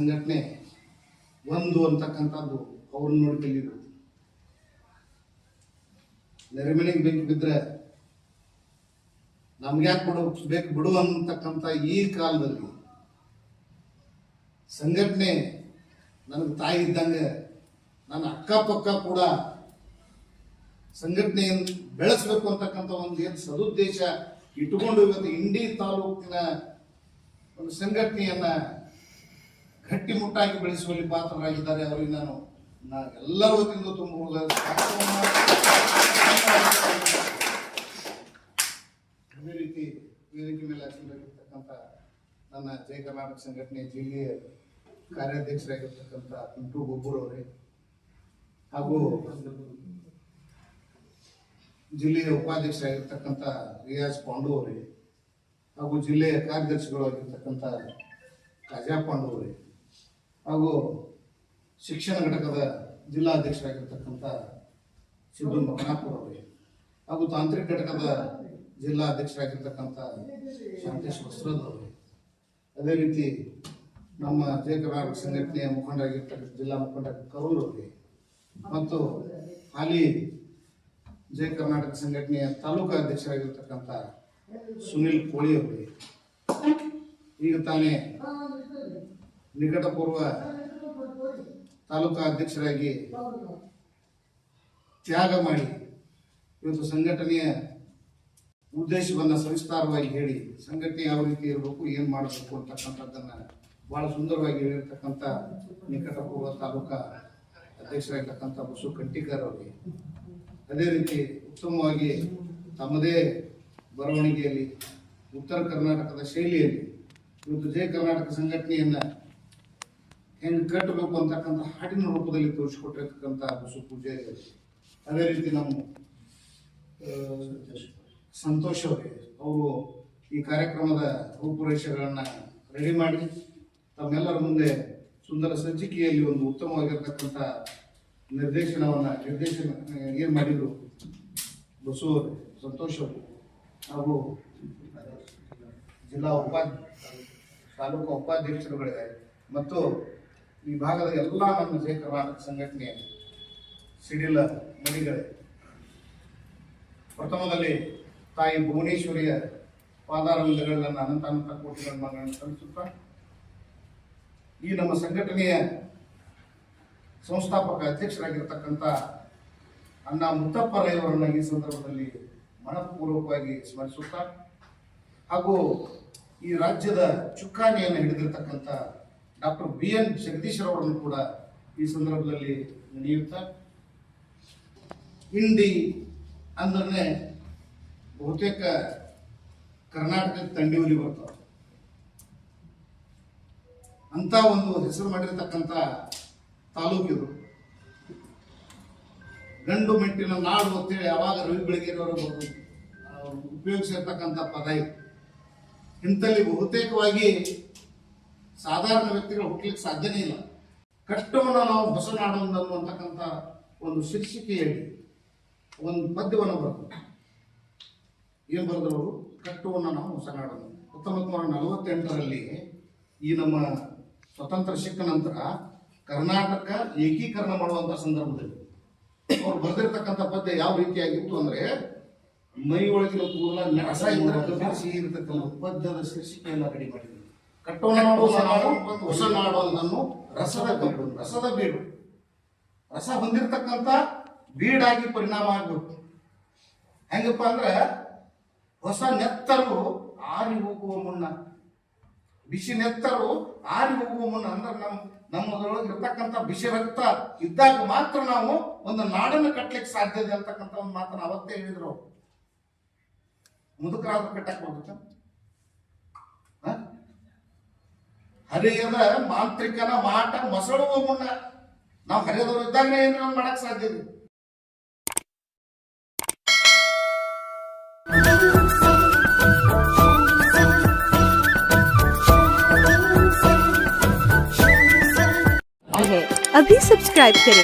ಸಂಘಟನೆ ಒಂದು ಅಂತಕ್ಕಂಥದ್ದು ಅವ್ರನ್ನ ನೋಡಿ ಕಲಿಯೋದು ನೆರೆಮನೆಗೆ ಬೇಕು ಬಿದ್ದರೆ ನಮ್ಗ್ಯಾಕೆ ಬಿಡು, ಬೇಕು ಬಿಡು ಅಂತಕ್ಕಂಥ ಈ ಕಾಲದಲ್ಲಿ ಸಂಘಟನೆ ನನಗೆ ತಾಯಿ ಇದ್ದಂಗೆ ನನ್ನ ಅಕ್ಕಪಕ್ಕ ಕೂಡ ಸಂಘಟನೆಯನ್ನು ಬೆಳೆಸಬೇಕು ಅಂತಕ್ಕಂಥ ಒಂದು ಏನು ಸದುದ್ದೇಶ ಇಟ್ಟುಕೊಂಡು ಇವತ್ತು ಇಂಡಿ ತಾಲೂಕಿನ ಒಂದು ಸಂಘಟನೆಯನ್ನ ಗಟ್ಟಿಮುಟ್ಟಾಗಿ ಬೆಳೆಸುವಲ್ಲಿ ಪಾತ್ರರಾಗಿದ್ದಾರೆ. ಅವರಿಗೆ ನಾನು ನಾ ಎಲ್ಲರ ವತಿಯಿಂದ ಅದೇ ರೀತಿ ವೇದಿಕೆ ಮೇಲೆ ನನ್ನ ಜಯ ಕರ್ನಾಟಕ ಸಂಘಟನೆ ಜಿಲ್ಲೆಯ ಕಾರ್ಯಾಧ್ಯಕ್ಷರಾಗಿರ್ತಕ್ಕಂಥ ಪಿಂಟು ಗೊಬ್ಬೂರ್ ಅವರೇ ಹಾಗೂ ಜಿಲ್ಲೆಯ ಉಪಾಧ್ಯಕ್ಷರಾಗಿರ್ತಕ್ಕಂಥ ರಿಯಾಜ್ ಪಾಂಡು ಅವರೇ ಹಾಗೂ ಜಿಲ್ಲೆಯ ಕಾರ್ಯದರ್ಶಿಗಳಾಗಿರ್ತಕ್ಕಂಥ ರಾಜಾ ಪಾಂಡು ಅವರೇ. ಹಾಗೂ ಶಿಕ್ಷಣ ಘಟಕದ ಜಿಲ್ಲಾಧ್ಯಕ್ಷರಾಗಿರ್ತಕ್ಕಂಥ ಸಿದ್ದು ಮಕನಾಪುರ ಅವರಿಗೆ ಹಾಗೂ ತಾಂತ್ರಿಕ ಘಟಕದ ಜಿಲ್ಲಾ ಅಧ್ಯಕ್ಷರಾಗಿರ್ತಕ್ಕಂಥ ಶಾಂತೇಶ್ ವಸ್ತ್ರದ್ ಅವರಿಗೆ ಅದೇ ರೀತಿ ನಮ್ಮ ಜಯ ಸಂಘಟನೆಯ ಮುಖಂಡರಾಗಿರ್ತಕ್ಕಂಥ ಜಿಲ್ಲಾ ಮುಖಂಡ ಕರೂರ್ ಅವರಿಗೆ. ಮತ್ತು ಹಾಲಿ ಜಯ ಕರ್ನಾಟಕ ಸಂಘಟನೆಯ ತಾಲೂಕು ಅಧ್ಯಕ್ಷರಾಗಿರ್ತಕ್ಕಂಥ ಸುನಿಲ್ ಕೋಳಿ ಅವರಿಗೆ. ಈಗ ತಾನೇ ನಿಕಟಪೂರ್ವ ತಾಲೂಕಾ ಅಧ್ಯಕ್ಷರಾಗಿ ತ್ಯಾಗ ಮಾಡಿ ಇವತ್ತು ಸಂಘಟನೆಯ ಉದ್ದೇಶವನ್ನು ಸವಿಸ್ತಾರವಾಗಿ ಹೇಳಿ ಸಂಘಟನೆ ಯಾವ ರೀತಿ ಇರಬೇಕು, ಏನು ಮಾಡಬೇಕು ಅಂತಕ್ಕಂಥದ್ದನ್ನ ಬಹಳ ಸುಂದರವಾಗಿ ಹೇಳಿರ್ತಕ್ಕಂಥ ನಿಕಟಪೂರ್ವ ತಾಲೂಕಾ ಅಧ್ಯಕ್ಷರಾಗಿರ್ತಕ್ಕಂಥ ಬಸು ಕಂಟಿಕರ್ ಅವರಿಗೆ. ಅದೇ ರೀತಿ ಉತ್ತಮವಾಗಿ ತಮ್ಮದೇ ಬರವಣಿಗೆಯಲ್ಲಿ ಉತ್ತರ ಕರ್ನಾಟಕದ ಶೈಲಿಯಲ್ಲಿ ಇವತ್ತು ಜಯ ಕರ್ನಾಟಕ ಸಂಘಟನೆಯನ್ನ ಹೆಂಗೆ ಕಟ್ಟಬೇಕು ಅಂತಕ್ಕಂಥ ಹಾಡಿನ ರೂಪದಲ್ಲಿ ತೋರಿಸಿಕೊಟ್ಟಿರ್ತಕ್ಕಂಥ ಬಸು ಪೂಜೆ. ಅದೇ ರೀತಿ ನಮ್ಮ ಸಂತೋಷ ಸಂತೋಷ್ ಅವರೇ ಈ ಕಾರ್ಯಕ್ರಮದ ರೂಪುರೇಷೆಗಳನ್ನು ರೆಡಿ ಮಾಡಿ, ತಮ್ಮೆಲ್ಲರ ಮುಂದೆ ಸುಂದರ ಸಂಚಿಕೆಯಲ್ಲಿ ಒಂದು ಉತ್ತಮವಾಗಿರ್ತಕ್ಕಂಥ ನಿರ್ದೇಶನವನ್ನ, ನಿರ್ದೇಶನ ಏನು ಮಾಡಿದ್ರು ಬಸು ಅವರು, ಸಂತೋಷ್ ಅವರು, ಹಾಗೂ ಜಿಲ್ಲಾ ಉಪಾಧ್ಯ, ತಾಲೂಕು ಉಪಾಧ್ಯಕ್ಷರುಗಳಿದ್ದಾರೆ. ಮತ್ತು ಈ ಭಾಗದ ಎಲ್ಲ ನಮ್ಮ ಜಯ ಕರ್ನಾಟಕ ಸಂಘಟನೆ ಸಿಡಿಲ ಮಣಿಗಳೇ. ಪ್ರಥಮದಲ್ಲಿ ತಾಯಿ ಭುವನೇಶ್ವರಿಯ ಪಾದಾರಂಭಗಳನ್ನು ಅನಂತ ಅನಂತ ಕೋಟಿಗಳ ಮಗಳನ್ನು ಸಲ್ಲಿಸುತ್ತಾ ಈ ನಮ್ಮ ಸಂಘಟನೆಯ ಸಂಸ್ಥಾಪಕ ಅಧ್ಯಕ್ಷರಾಗಿರ್ತಕ್ಕಂಥ ಅಣ್ಣ ಮುತ್ತಪ್ಪ ರೈವರನ್ನ ಈ ಸಂದರ್ಭದಲ್ಲಿ ಮನಪೂರ್ವಕವಾಗಿ ಸ್ಮರಿಸುತ್ತಾ ಹಾಗೂ ಈ ರಾಜ್ಯದ ಚುಕ್ಕಾಣಿಯನ್ನು ಹಿಡಿದಿರ್ತಕ್ಕಂಥ ಡಾಕ್ಟರ್ ಬಿ ಎನ್ ಜಗದೀಶ್ವರವರನ್ನು ಕೂಡ ಈ ಸಂದರ್ಭದಲ್ಲಿ ನೆನೆಯುತ್ತಾ, ಹಿಂದಿ ಅಂದ್ರೆ ಬಹುತೇಕ ಕರ್ನಾಟಕದ ತಂಡಿವಲಿ ಬರ್ತಾವೆ ಅಂತ ಒಂದು ಹೆಸರು ಮಾಡಿರತಕ್ಕಂಥ ತಾಲೂಕಿದು ಗಂಡು ಮೆಟ್ಟಿನ ನಾಡು ಅಂತೇಳಿ ಯಾವಾಗ ರವಿ ಬೆಳಗೆರೆಯವರು ಉಪಯೋಗಿಸಿರ್ತಕ್ಕಂಥ ಪದ ಇದು. ಇಂಥಲ್ಲಿ ಬಹುತೇಕವಾಗಿ ಸಾಧಾರಣ ವ್ಯಕ್ತಿಗಳು ಹುಟ್ಟಲಿಕ್ಕೆ ಸಾಧ್ಯನೇ ಇಲ್ಲ. ಕಷ್ಟವನ್ನು ನಾವು ಹೊಸ ಅನ್ನುವಂತಕ್ಕಂಥ ಒಂದು ಶೀರ್ಷಿಕೆಯಲ್ಲಿ ಒಂದು ಪದ್ಯವನ್ನು ಬರೆದು. ಏನು ಬರೆದವರು ಕಷ್ಟವನ್ನು ನಾವು ಹೊಸ ಹತ್ತೊಂಬತ್ತು ನೂರ ನಲವತ್ತೆಂಟರಲ್ಲಿ ಈ ನಮ್ಮ ಸ್ವತಂತ್ರ ಸಿಕ್ಕ ನಂತರ ಕರ್ನಾಟಕ ಏಕೀಕರಣ ಮಾಡುವಂಥ ಸಂದರ್ಭದಲ್ಲಿ ಅವ್ರು ಬರೆದಿರ್ತಕ್ಕಂಥ ಪದ್ಯ ಯಾವ ರೀತಿಯಾಗಿತ್ತು ಅಂದರೆ ಮೈ ಒಳಗಿನ ಕೂದಲ ರಸ ಇದ್ರೆ ಕಬ್ಬಿಸಿ ಇರತಕ್ಕಂಥ ಪದ್ಯದ ಶೀರ್ಷಿಕೆಯನ್ನು ರೆಡಿ ಮಾಡಿದ್ರು. ಕಟ್ಟೋಣ, ಹೊಸ ಮತ್ತು ಹೊಸ ನಾಡು ಅನ್ನೋ ರಸದ ಬೀಡು ರಸದ ಬೀಡು ರಸ ಹೊಂದಿರತಕ್ಕಂಥ ಬೀಡಾಗಿ ಪರಿಣಾಮ ಆಗ್ಬೇಕು ಹೆಂಗಪ್ಪ ಅಂದ್ರೆ ಹೊಸ ನೆತ್ತರು ಆರಿ ಹೋಗುವ ಮುನ್ನ, ಬಿಸಿ ನೆತ್ತರು ಆರಿ ಹೋಗುವ ಮುನ್ನ ಅಂದ್ರೆ ನಮ್ಮ ನಮ್ಮದ್ರೊಳಗೆ ಇರ್ತಕ್ಕಂಥ ಬಿಸಿ ರಕ್ತ ಇದ್ದಾಗ ಮಾತ್ರ ನಾವು ಒಂದು ನಾಡನ್ನು ಕಟ್ಟಲಿಕ್ಕೆ ಸಾಧ್ಯ ಇದೆ ಅಂತಕ್ಕಂಥ ಒಂದು ಮಾತ್ರ ಅವತ್ತೇ ಹೇಳಿದ್ರು. ಮುದುಕರಾದ್ರೂ ಕಟ್ಟಕ್ಕೆ ಬರುತ್ತೆ ಹ? ಹರಿಯದ ಮಾಂತ್ರಿಕನ ಮಾಟ ಮಸಳುವ ಮುನ್ನ ನಾವು ಹರಿಯದವರು ಇದ್ದಾಗ ಏನು ಮಾಡಕ್ ಸಾಧ್ಯ ಇದೆ है अभी सब्सक्राइब करें